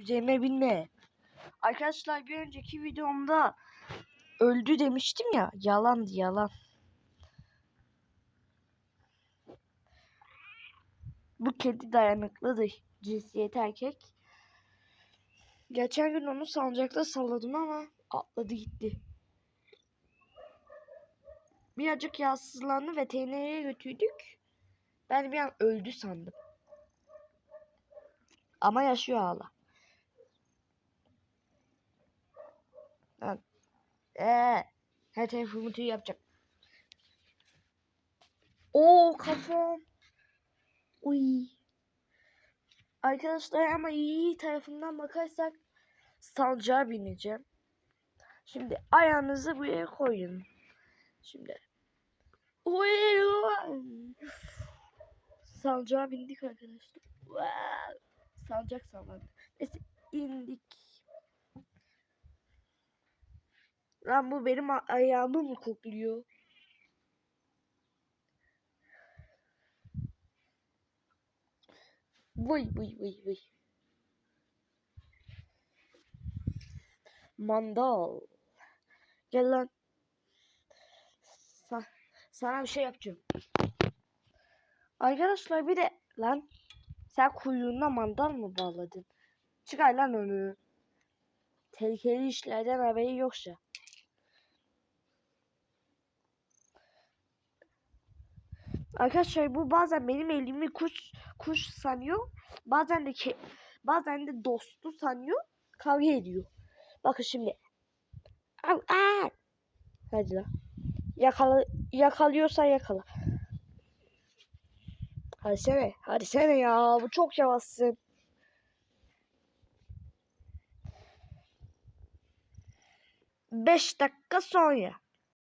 Üzerime binme. Arkadaşlar bir önceki videomda öldü demiştim ya. Yalandı yalan. Bu kedi dayanıklıdır. Cinsiyeti erkek. Geçen gün onu salıncakta salladım ama atladı gitti. Birazcık yağsızlandı veterinere götürdük. Ben bir an öldü sandım. Ama yaşıyor hala. Lan. Eee. Her tarafımı tüy yapacak. Oo kafam. Uy. Arkadaşlar ama iyi tarafından bakarsak salcağa bineceğim. Şimdi ayağınızı buraya koyun. Şimdi. Uy. Salcağa bindik arkadaşlar. Wow. Salacak sallandı. Neyse indik. Lan bu benim ayağımı mı kokluyor? Vıy vıy vıy vıy. Mandal. Gel lan. Sa- sana bir şey yapacağım. Arkadaşlar bir de lan sen kuyruğuna mandal mı bağladın? Çıkar lan onu. Tehlikeli işlerden haberi yoksa. Arkadaşlar bu bazen benim elimi kuş kuş sanıyor. Bazen de ke, bazen de dostu sanıyor. Kavga ediyor. Bakın şimdi. Al, al. Hadi lan. Yakala, yakalıyorsa yakala. Hadi sene. Hadi sene ya. Bu çok yavaşsın. Beş dakika sonra.